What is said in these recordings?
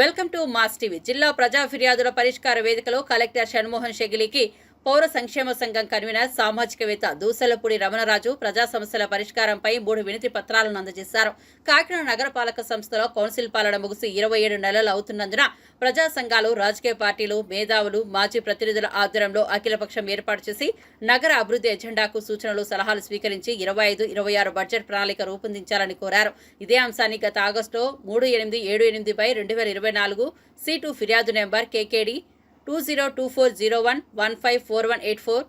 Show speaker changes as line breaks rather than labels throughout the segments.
Welcome to mass TV. జిల్లా ప్రజా ఫిర్యాదుల పరిష్కార వేదికలో కలెక్టర్ షణ్మోహన్ షెగిలికి పౌర సంక్షేమ సంఘం కన్వీనర్ సామాజికవేత్త దూసలపూడి రమణరాజు ప్రజా సమస్యల పరిష్కారంపై మూడు వినతి పత్రాలను అందజేశారు. కాకినాడ నగరపాలక సంస్థలో కౌన్సిల్ పాలన ముగిసి ఇరవై ఏడు నెలలు అవుతున్నందున ప్రజా సంఘాలు రాజకీయ పార్టీలు మేధావులు మాజీ ప్రతినిధుల ఆధ్వర్యంలో అఖిలపక్షం ఏర్పాటు చేసి నగర అభివృద్ధి ఎజెండాకు సూచనలు సలహాలు స్వీకరించి ఇరవై ఐదు ఇరవై ఆరు బడ్జెట్ ప్రణాళిక రూపొందించాలని కోరారు. ఇదే అంశాన్ని గత ఆగస్టులో మూడు ఎనిమిది ఏడు ఎనిమిదిపై రెండు వేల ఇరవై నాలుగు సీటు ఫిర్యాదు number KKD two zero two four zero one one five four one eight four.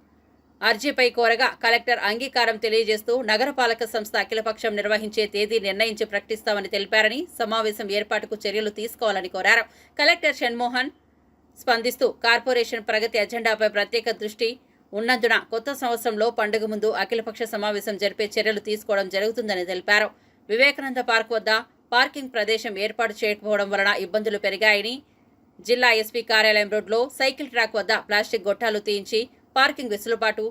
అర్జీపై కోరగా కలెక్టర్ అంగీకారం తెలియజేస్తూ నగరపాలక సంస్థ అఖిలపక్షం నిర్వహించే తేదీ నిర్ణయించి ప్రకటిస్తామని తెలిపారని సమావేశం ఏర్పాటుకు చర్యలు తీసుకోవాలని కోరారు. కలెక్టర్ షణ్మోహన్ స్పందిస్తూ కార్పొరేషన్ ప్రగతి అజెండాపై ప్రత్యేక దృష్టి ఉన్నందున కొత్త సంవత్సరంలో పండుగ ముందు అఖిలపక్ష సమావేశం జరిపే చర్యలు తీసుకోవడం జరుగుతుందని తెలిపారు. వివేకానంద పార్క్ వద్ద పార్కింగ్ ప్రదేశం ఏర్పాటు చేయకపోవడం వలన ఇబ్బందులు పెరిగాయని జిల్లా ఎస్పీ కార్యాలయం రోడ్లో సైకిల్ ట్రాక్ వద్ద ప్లాస్టిక్ గొట్టాలు తీయించి పార్కింగ్ వెసులుబాటు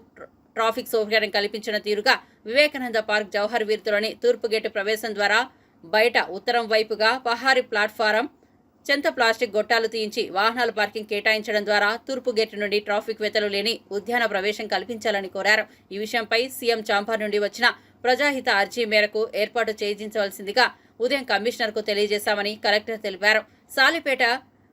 ట్రాఫిక్ సౌకర్యం కల్పించిన తీరుగా వివేకానంద పార్క్ జవహర్ వీరుతులోని తూర్పు గేటు ప్రవేశం ద్వారా బయట ఉత్తరం వైపుగా పహారీ ప్లాట్ఫారం చెంత ప్లాస్టిక్ గొట్టాలు తీయించి వాహనాల పార్కింగ్ కేటాయించడం ద్వారా తూర్పు గేటు నుండి ట్రాఫిక్ వెతలు లేని ఉద్యాన ప్రవేశం కల్పించాలని కోరారు. ఈ విషయంపై సీఎం చాంపర్ నుండి వచ్చిన ప్రజాహిత అర్జీ మేరకు ఏర్పాటు చేయించవలసిందిగా ఉదయం కమిషనర్కు తెలియజేశామని కలెక్టర్ తెలిపారు. సాలిపేట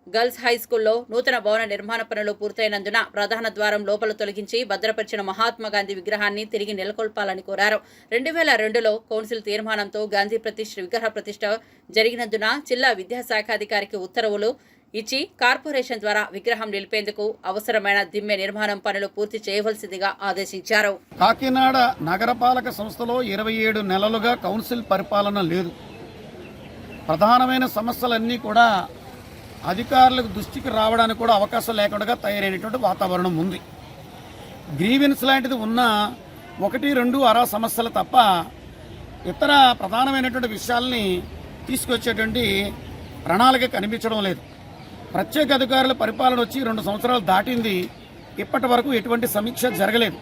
గర్ల్స్ హై స్కూల్లో నూతన భవన నిర్మాణ పనులు పూర్తయినందున ప్రధాన ద్వారం లోపల తొలగించి భద్రపరిచిన మహాత్మా గాంధీ విగ్రహాన్ని తిరిగి నెలకొల్పాలని కోరారు. రెండు వేల రెండులో కౌన్సిల్ తీర్మానంతో గాంధీ ప్రతిష్ఠ విగ్రహ ప్రతిష్ఠ జరిగినందున జిల్లా విద్యాశాఖాధికారికి ఉత్తర్వులు ఇచ్చి కార్పొరేషన్ ద్వారా విగ్రహం నిలిపేందుకు అవసరమైన దిమ్మె నిర్మాణం పనులు పూర్తి చేయవలసిందిగా ఆదేశించారు.
కాకినాడ నగరపాలక సంస్థలో ఇరవై ఏడు నెలలుగా కౌన్సిల్ పరిపాలన లేదు. ప్రధానమైన సమస్యలన్నీ కూడా అధికారులకు దృష్టికి రావడానికి కూడా అవకాశం లేకుండా తయారైనటువంటి వాతావరణం ఉంది. గ్రీవెన్స్ లాంటిది ఉన్న ఒకటి రెండు అరా సమస్యలు తప్ప ఇతర ప్రధానమైనటువంటి విషయాల్ని తీసుకొచ్చేటువంటి ప్రణాళిక కనిపించడం లేదు. ప్రత్యేక అధికారుల పరిపాలన వచ్చి రెండు సంవత్సరాలు దాటింది. ఇప్పటి వరకు ఎటువంటి సమీక్ష జరగలేదు.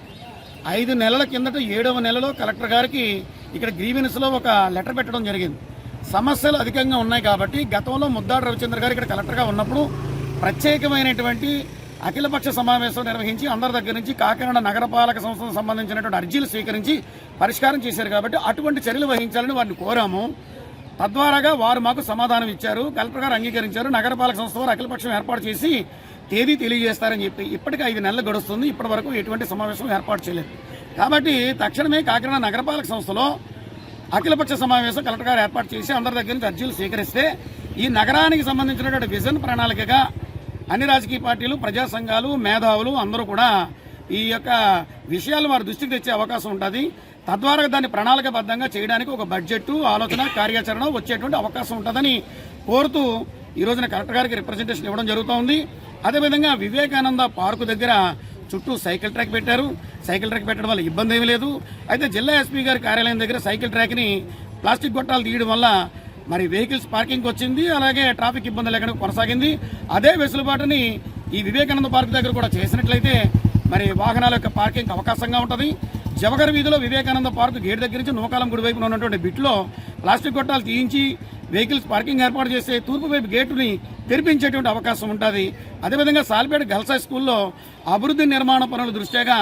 ఐదు నెలల కిందట ఏడవ నెలలో కలెక్టర్ గారికి ఇక్కడ గ్రీవెన్స్లో ఒక లెటర్ పెట్టడం జరిగింది. సమస్యలు అధికంగా ఉన్నాయి కాబట్టి గతంలో ముద్దాడు రవిచంద్ర గారు ఇక్కడ కలెక్టర్గా ఉన్నప్పుడు ప్రత్యేకమైనటువంటి అఖిలపక్ష సమావేశం నిర్వహించి అందరి దగ్గర నుంచి కాకినాడ నగరపాలక సంస్థకు సంబంధించినటువంటి అర్జీలు స్వీకరించి పరిష్కారం చేశారు కాబట్టి అటువంటి చర్యలు వహించాలని వారిని కోరాము. తద్వారాగా వారు మాకు సమాధానం ఇచ్చారు. కలెక్టర్ గారు అంగీకరించారు. నగరపాలక సంస్థ వారు అఖిలపక్షం ఏర్పాటు చేసి తేదీ తెలియజేస్తారని చెప్పి ఇప్పటికి ఐదు నెలలు గడుస్తుంది. ఇప్పటి వరకు ఎటువంటి సమావేశం ఏర్పాటు చేయలేదు. కాబట్టి తక్షణమే కాకినాడ నగరపాలక సంస్థలో అఖిలపక్ష సమావేశం కలెక్టర్ గారు ఏర్పాటు చేసి అందరి దగ్గర నుంచి అర్జీలు స్వీకరిస్తే ఈ నగరానికి సంబంధించినటువంటి విజన్ ప్రణాళికగా అన్ని రాజకీయ పార్టీలు ప్రజా సంఘాలు మేధావులు అందరూ కూడా ఈ యొక్క విషయాలు వారి దృష్టికి తెచ్చే అవకాశం ఉంటుంది. తద్వారా దాన్ని ప్రణాళికబద్ధంగా చేయడానికి ఒక బడ్జెట్ ఆలోచన కార్యాచరణ వచ్చేటువంటి అవకాశం ఉంటుందని కోరుతూ ఈ రోజున కలెక్టర్ గారికి రిప్రజెంటేషన్ ఇవ్వడం జరుగుతోంది. అదేవిధంగా వివేకానంద పార్కు దగ్గర చుట్టూ సైకిల్ ట్రాక్ పెట్టారు. సైకిల్ ట్రాక్ పెట్టడం వల్ల ఇబ్బంది ఏమీ లేదు. అయితే జిల్లా ఎస్పీ గారి కార్యాలయం దగ్గర సైకిల్ ట్రాక్ని ప్లాస్టిక్ గొట్టాలు తీయడం వల్ల మరి వెహికల్స్ పార్కింగ్ వచ్చింది. అలాగే ట్రాఫిక్ ఇబ్బంది లేకుండా కొనసాగింది. అదే వెసులుబాటుని ఈ వివేకానంద పార్క్ దగ్గర కూడా చేసినట్లయితే మరి వాహనాల యొక్క పార్కింగ్ అవకాశంగా ఉంటుంది. జవగర్ వీధిలో వివేకానంద పార్క్ గేట్ దగ్గర నుంచి నూకాలం గుడి వైపున ఉన్నటువంటి బిట్లో ప్లాస్టిక్ గొట్టాలు తీయించి వెహికల్స్ పార్కింగ్ ఏర్పాటు చేసే తూర్పు వైపు గేటుని తెరిపించేటువంటి అవకాశం ఉంటుంది. అదేవిధంగా సాల్పేట గర్ల్స్ హై స్కూల్లో అభివృద్ధి నిర్మాణ పనుల దృష్ట్యాగా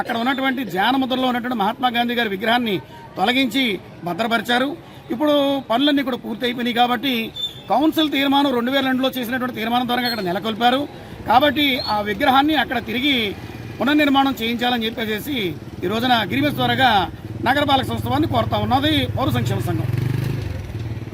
అక్కడ ఉన్నటువంటి జానముద్రలో ఉన్నటువంటి మహాత్మా గాంధీ గారి విగ్రహాన్ని తొలగించి భద్రపరిచారు. ఇప్పుడు పనులన్నీ కూడా పూర్తి అయిపోయినాయి కాబట్టి కౌన్సిల్ తీర్మానం రెండు వేల రెండులో చేసినటువంటి తీర్మానం ద్వారా అక్కడ నెలకొల్పారు. కాబట్టి ఆ విగ్రహాన్ని అక్కడ తిరిగి పునర్నిర్మాణం చేయించాలని చెప్పేసి ఈ రోజున గిరివెస్ ద్వారాగా నగరపాలక సంస్థ వారిని కోరుతా ఉన్నది. పౌర సంక్షేమ సంఘం.